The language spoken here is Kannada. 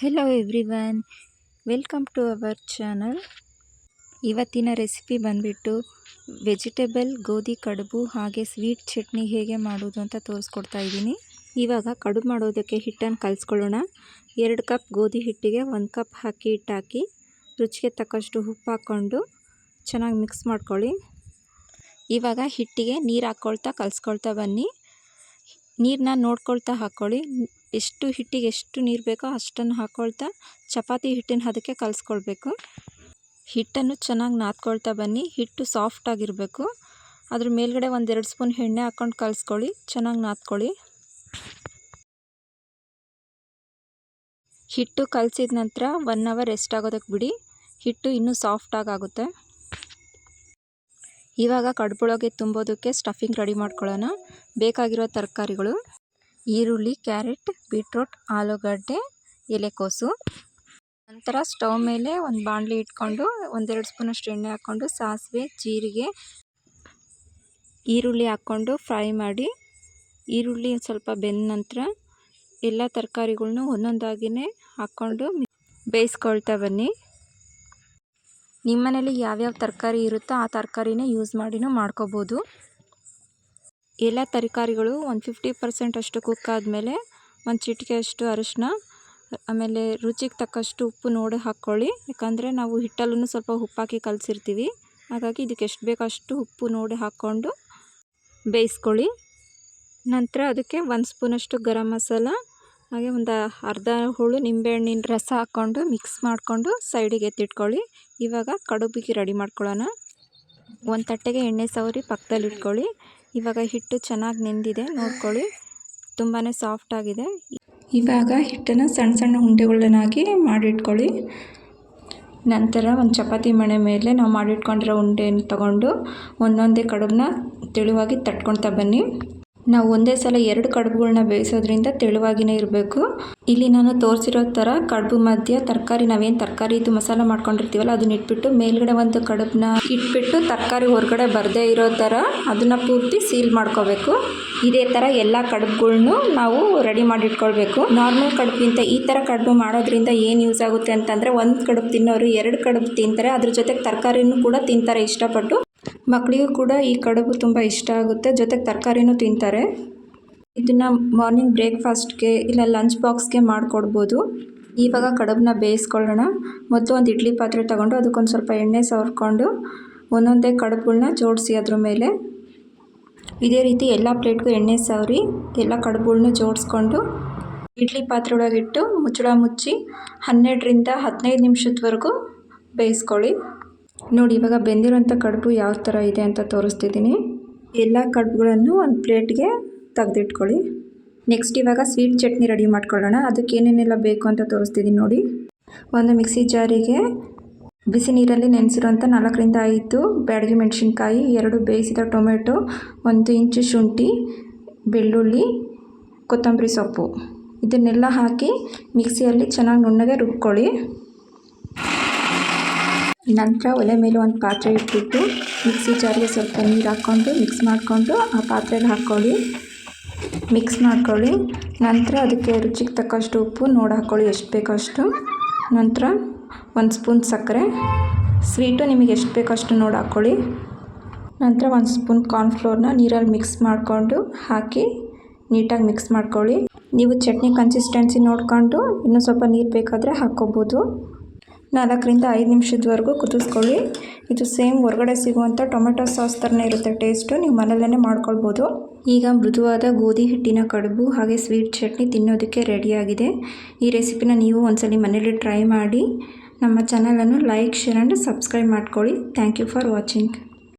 Hello everyone welcome to our channel ಇವತ್ತಿನ ರೆಸಿಪಿ ಬಂದುಬಿಟ್ಟು ವೆಜಿಟೇಬಲ್ ಗೋಧಿ, ಕಡುಬು ಹಾಗೆ ಸ್ವೀಟ್ ಚಟ್ನಿ ಹೇಗೆ ಮಾಡೋದು ಅಂತ ತೋರಿಸ್ಕೊಡ್ತಾ ಇದ್ದೀನಿ. ಇವಾಗ ಕಡುಬು ಮಾಡೋದಕ್ಕೆ ಹಿಟ್ಟನ್ನು ಕಲಿಸ್ಕೊಳ್ಳೋಣ. ಎರಡು ಕಪ್ ಗೋಧಿ ಹಿಟ್ಟಿಗೆ ಒಂದು ಕಪ್ ಹಾಕಿ ಹಿಟ್ಟು ಹಾಕಿ ರುಚಿಗೆ ತಕ್ಕಷ್ಟು ಉಪ್ಪು ಹಾಕ್ಕೊಂಡು ಚೆನ್ನಾಗಿ ಮಿಕ್ಸ್ ಮಾಡ್ಕೊಳ್ಳಿ. ಇವಾಗ ಹಿಟ್ಟಿಗೆ ನೀರು ಹಾಕ್ಕೊಳ್ತಾ, ಕಲಿಸ್ಕೊಳ್ತಾ ಬನ್ನಿ. ನೀರನ್ನ ನೋಡ್ಕೊಳ್ತಾ ಹಾಕ್ಕೊಳ್ಳಿ. ಎಷ್ಟು ಹಿಟ್ಟಿಗೆ ಎಷ್ಟು ನೀರು ಬೇಕೋ ಅಷ್ಟನ್ನು ಹಾಕ್ಕೊಳ್ತಾ ಚಪಾತಿ ಹಿಟ್ಟಿನ ಹದಕ್ಕೆ ಕಲಿಸ್ಕೊಳ್ಬೇಕು. ಹಿಟ್ಟನ್ನು ಚೆನ್ನಾಗಿ ನಾದ್ಕೊಳ್ತಾ ಬನ್ನಿ. ಹಿಟ್ಟು ಸಾಫ್ಟಾಗಿರಬೇಕು ಅದ್ರ ಮೇಲ್ಗಡೆ ಒಂದೆರಡು ಸ್ಪೂನ್ ಎಣ್ಣೆ ಹಾಕ್ಕೊಂಡು ಕಲಿಸ್ಕೊಳ್ಳಿ. ಚೆನ್ನಾಗಿ ನಾದ್ಕೊಳ್ಳಿ. ಹಿಟ್ಟು ಕಲಸಿದ ನಂತರ ಒನ್ ಅವರ್ ರೆಸ್ಟ್ ಆಗೋದಕ್ಕೆ ಬಿಡಿ. ಹಿಟ್ಟು ಇನ್ನೂ ಸಾಫ್ಟಾಗಿ ಆಗುತ್ತೆ. ಇವಾಗ ಕಡುಬೊಳಗೆ ತುಂಬೋದಕ್ಕೆ ಸ್ಟಫಿಂಗ್ ರೆಡಿ ಮಾಡ್ಕೊಳ್ಳೋಣ. ಬೇಕಾಗಿರೋ ತರಕಾರಿಗಳು. ಈರುಳ್ಳಿ, ಕ್ಯಾರೆಟ್, ಬೀಟ್ರೋಟ್, ಆಲೂಗಡ್ಡೆ ಎಲೆಕೋಸು ನಂತರ ಸ್ಟವ್ ಮೇಲೆ ಒಂದು ಬಾಣಲಿ ಇಟ್ಕೊಂಡು ಒಂದೆರಡು ಸ್ಪೂನಷ್ಟು ಎಣ್ಣೆ ಹಾಕ್ಕೊಂಡು ಸಾಸಿವೆ, ಜೀರಿಗೆ, ಈರುಳ್ಳಿ ಹಾಕ್ಕೊಂಡು ಫ್ರೈ ಮಾಡಿ, ಈರುಳ್ಳಿ ಸ್ವಲ್ಪ ಬೆಂದ ನಂತರ ಎಲ್ಲ ತರಕಾರಿಗಳ್ನು ಒಂದೊಂದಾಗಿಯೇ ಹಾಕ್ಕೊಂಡು ಬೇಯಿಸ್ಕೊಳ್ತಾ ಬನ್ನಿ. ನಿಮ್ಮ ಮನೇಲಿ ಯಾವ್ಯಾವ ತರಕಾರಿ ಇರುತ್ತೋ ಆ ತರಕಾರಿನೇ ಯೂಸ್ ಮಾಡಿನೂ ಮಾಡ್ಕೋಬೋದು. ಎಲ್ಲ ತರಕಾರಿಗಳು ಒಂದು ಫಿಫ್ಟಿ ಪರ್ಸೆಂಟ್ ಅಷ್ಟು ಕುಕ್ ಆದಮೇಲೆ ಒಂದು ಚಿಟಿಕೆ ಅಷ್ಟು ಅರಿಶಿನ, ಆಮೇಲೆ ರುಚಿಗೆ ತಕ್ಕಷ್ಟು ಉಪ್ಪು ನೋಡಿ ಹಾಕ್ಕೊಳ್ಳಿ. ಯಾಕಂದರೆ ನಾವು ಹಿಟ್ಟಲ್ಲೂ ಸ್ವಲ್ಪ ಉಪ್ಪಾಕಿ ಕಲಸಿರ್ತೀವಿ. ಹಾಗಾಗಿ ಇದಕ್ಕೆ ಎಷ್ಟು ಬೇಕೋ ಅಷ್ಟು ಉಪ್ಪು ನೋಡಿ ಹಾಕ್ಕೊಂಡು ಬೇಯಿಸ್ಕೊಳ್ಳಿ. ನಂತರ ಅದಕ್ಕೆ ಒಂದು ಸ್ಪೂನಷ್ಟು ಗರಂ ಮಸಾಲ, ಹಾಗೆ ಒಂದು ಅರ್ಧ ಹುಳು ನಿಂಬೆಹಣ್ಣಿನ ರಸ ಹಾಕ್ಕೊಂಡು ಮಿಕ್ಸ್ ಮಾಡಿಕೊಂಡು ಸೈಡಿಗೆ ಎತ್ತಿಟ್ಕೊಳ್ಳಿ. ಇವಾಗ ಕಡುಬಿಗೆ ರೆಡಿ ಮಾಡ್ಕೊಳ್ಳೋಣ. ಒಂದು ತಟ್ಟೆಗೆ ಎಣ್ಣೆ ಸವರಿ ಪಕ್ಕದಲ್ಲಿ ಇಟ್ಕೊಳ್ಳಿ ಇವಾಗ ಹಿಟ್ಟು ಚೆನ್ನಾಗಿ ನೆಂದಿದೆ, ನೋಡ್ಕೊಳ್ಳಿ. ತುಂಬಾ ಸಾಫ್ಟಾಗಿದೆ ಇವಾಗ ಹಿಟ್ಟನ್ನು ಸಣ್ಣ ಸಣ್ಣ ಉಂಡೆಗಳನ್ನಾಗಿ ಮಾಡಿಟ್ಕೊಳ್ಳಿ. ನಂತರ ಒಂದು ಚಪಾತಿ ಮಣೆ ಮೇಲೆ ನಾವು ಮಾಡಿಟ್ಕೊಂಡಿರೋ ಉಂಡೆಯನ್ನು ತಗೊಂಡು ಒಂದೊಂದೇ ಕಡುಬನ್ನ ತೆಳುವಾಗಿ ತಟ್ಕೊಳ್ತಾ ಬನ್ನಿ. ನಾವು ಒಂದೇ ಸಲ ಎರಡು ಕಡುಬುಗಳನ್ನ ಬೇಯಿಸೋದ್ರಿಂದ ತೆಳುವಾಗಿನೇ ಇರಬೇಕು. ಇಲ್ಲಿ ನಾನು ತೋರಿಸಿರೋ ಥರ ಕಡುಬು ಮಧ್ಯ ತರಕಾರಿ, ನಾವೇನು ತರಕಾರಿ ಇದು ಮಸಾಲ ಮಾಡ್ಕೊಂಡಿರ್ತೀವಲ್ಲ, ಅದನ್ನ ಇಟ್ಬಿಟ್ಟು ಮೇಲ್ಗಡೆ ಒಂದು ಕಡುಬನ್ನ ಇಟ್ಬಿಟ್ಟು ತರಕಾರಿ ಹೊರಗಡೆ ಬರದೇ ಇರೋ ಥರ ಅದನ್ನು ಪೂರ್ತಿ ಸೀಲ್ ಮಾಡ್ಕೋಬೇಕು. ಇದೇ ಥರ ಎಲ್ಲ ಕಡುಬುಗಳ್ನು ನಾವು ರೆಡಿ ಮಾಡಿ ಇಟ್ಕೊಳ್ಬೇಕು ನಾರ್ಮಲ್ ಕಡುಬಿಗಿಂತ ಈ ಥರ ಕಡುಬು ಮಾಡೋದ್ರಿಂದ ಏನು ಯೂಸ್ ಆಗುತ್ತೆ ಅಂತಂದರೆ, ಒಂದು ಕಡುಬು ತಿನ್ನೋರು ಎರಡು ಕಡುಬು ತಿಂತಾರೆ. ಅದ್ರ ಜೊತೆಗೆ ತರಕಾರಿನೂ ಕೂಡ ತಿಂತಾರೆ ಇಷ್ಟಪಟ್ಟು. ಮಕ್ಕಳಿಗೂ ಕೂಡ ಈ ಕಡುಬು ತುಂಬ ಇಷ್ಟ ಆಗುತ್ತೆ. ಜೊತೆಗೆ ತರಕಾರಿನೂ ತಿಂತಾರೆ. ಇದನ್ನು ಮಾರ್ನಿಂಗ್ ಬ್ರೇಕ್ಫಾಸ್ಟ್ಗೆ ಇಲ್ಲ ಲಂಚ್ ಬಾಕ್ಸ್ಗೆ ಮಾಡಿಕೊಡ್ಬೋದು. ಇವಾಗ ಕಡುಬನ್ನ ಬೇಯಿಸ್ಕೊಳ್ಳೋಣ. ಮೊದಲು ಒಂದು ಇಡ್ಲಿ ಪಾತ್ರೆ ತಗೊಂಡು ಅದಕ್ಕೊಂದು ಸ್ವಲ್ಪ ಎಣ್ಣೆ ಸವರ್ಕೊಂಡು ಒಂದೊಂದೇ ಕಡುಬುಗಳನ್ನ ಜೋಡಿಸಿ ಅದ್ರ ಮೇಲೆ. ಇದೇ ರೀತಿ ಎಲ್ಲ ಪ್ಲೇಟ್ಗೂ ಎಣ್ಣೆ ಸವರಿ, ಎಲ್ಲ ಕಡುಬುಗಳನ್ನೂ ಜೋಡಿಸ್ಕೊಂಡು ಇಡ್ಲಿ ಪಾತ್ರೆ ಒಳಗಿಟ್ಟು ಮುಚ್ಚಳ ಮುಚ್ಚಿ ಹನ್ನೆರಡರಿಂದ ಹದಿನೈದು ನಿಮಿಷದವರೆಗೂ ಬೇಯಿಸ್ಕೊಳ್ಳಿ. ನೋಡಿ, ಇವಾಗ ಬೆಂದಿರೋಂಥ ಕಡುಬು ಯಾವ ಥರ ಇದೆ ಅಂತ ತೋರಿಸ್ತಿದ್ದೀನಿ. ಎಲ್ಲ ಕಡುಬುಗಳನ್ನು ಒಂದು ಪ್ಲೇಟ್ಗೆ ತೆಗೆದಿಟ್ಕೊಳ್ಳಿ. ನೆಕ್ಸ್ಟ್ ಇವಾಗ ಸ್ವೀಟ್ ಚಟ್ನಿ ರೆಡಿ ಮಾಡ್ಕೊಳ್ಳೋಣ. ಅದಕ್ಕೆ ಏನೇನೆಲ್ಲ ಬೇಕು ಅಂತ ತೋರಿಸ್ತಿದ್ದೀನಿ ನೋಡಿ. ಒಂದು ಮಿಕ್ಸಿ ಜಾರಿಗೆ ಬಿಸಿ ನೀರಲ್ಲಿ ನೆನೆಸಿರುವಂಥ ನಾಲ್ಕರಿಂದ ಐದು ಬ್ಯಾಡಗಿ ಮೆಣಸಿನ್ಕಾಯಿ, ಎರಡು ಬೇಯಿಸಿದ ಟೊಮೆಟೊ, ಒಂದು ಇಂಚು ಶುಂಠಿ, ಬೆಳ್ಳುಳ್ಳಿ, ಕೊತ್ತಂಬರಿ ಸೊಪ್ಪು. ಇದನ್ನೆಲ್ಲ ಹಾಕಿ ಮಿಕ್ಸಿಯಲ್ಲಿ ಚೆನ್ನಾಗಿ ನುಣ್ಣಗೆ ರುಬ್ಕೊಳ್ಳಿ. ನಂತರ ಒಲೆ ಮೇಲೆ ಒಂದು ಪಾತ್ರೆ ಇಟ್ಬಿಟ್ಟು ಮಿಕ್ಸಿ ಜಾರಿಗೆ ಸ್ವಲ್ಪ ನೀರು ಹಾಕ್ಕೊಂಡು ಮಿಕ್ಸ್ ಮಾಡಿಕೊಂಡು ಆ ಪಾತ್ರೆಗೆ ಹಾಕ್ಕೊಳ್ಳಿ. ಮಿಕ್ಸ್ ಮಾಡ್ಕೊಳ್ಳಿ. ನಂತರ ಅದಕ್ಕೆ ರುಚಿಗೆ ತಕ್ಕಷ್ಟು ಉಪ್ಪು, ನೋಡಿ ಹಾಕ್ಕೊಳ್ಳಿ ಎಷ್ಟು ಬೇಕೋ ಅಷ್ಟು. ನಂತರ ಒಂದು ಸ್ಪೂನ್ ಸಕ್ಕರೆ. ಸ್ವೀಟು ನಿಮಗೆ ಎಷ್ಟು ಬೇಕೋ ಅಷ್ಟು ನೋಡಿ ಹಾಕ್ಕೊಳ್ಳಿ. ನಂತರ ಒಂದು ಸ್ಪೂನ್ ಕಾರ್ನ್ಫ್ಲೋರ್ನ ನೀರಲ್ಲಿ ಮಿಕ್ಸ್ ಮಾಡಿಕೊಂಡು ಹಾಕಿ ನೀಟಾಗಿ ಮಿಕ್ಸ್ ಮಾಡ್ಕೊಳ್ಳಿ. ನೀವು ಚಟ್ನಿ ಕನ್ಸಿಸ್ಟೆನ್ಸಿ ನೋಡಿಕೊಂಡು ಇನ್ನೂ ಸ್ವಲ್ಪ ನೀರು ಬೇಕಾದರೆ ಹಾಕ್ಕೋಬೋದು. ನಾಲ್ಕರಿಂದ ಐದು ನಿಮಿಷದವರೆಗೂ ಕುದಿಸ್ಕೊಳ್ಳಿ. ಇದು ಸೇಮ್ ಹೊರಗಡೆ ಸಿಗುವಂಥ ಟೊಮೆಟೊ ಸಾಸ್ ಥರನೇ ಇರುತ್ತೆ. ಟೇಸ್ಟು ನೀವು ಮನೆಯಲ್ಲೇ ಮಾಡ್ಕೊಳ್ಬೋದು. ಈಗ ಮೃದುವಾದ ಗೋಧಿ, ಹಿಟ್ಟಿನ ಕಡುಬು ಹಾಗೆ ಸ್ವೀಟ್ ಚಟ್ನಿ ತಿನ್ನೋದಕ್ಕೆ ರೆಡಿಯಾಗಿದೆ. ಈ ರೆಸಿಪಿನ ನೀವು ಒಂದ್ಸಲಿ ಮನೇಲಿ ಟ್ರೈ ಮಾಡಿ ನಮ್ಮ ಚಾನಲನ್ನು ಲೈಕ್, ಶೇರ್ ಆ್ಯಂಡ್ ಸಬ್ಸ್ಕ್ರೈಬ್ ಮಾಡ್ಕೊಳ್ಳಿ. Thank you for watching.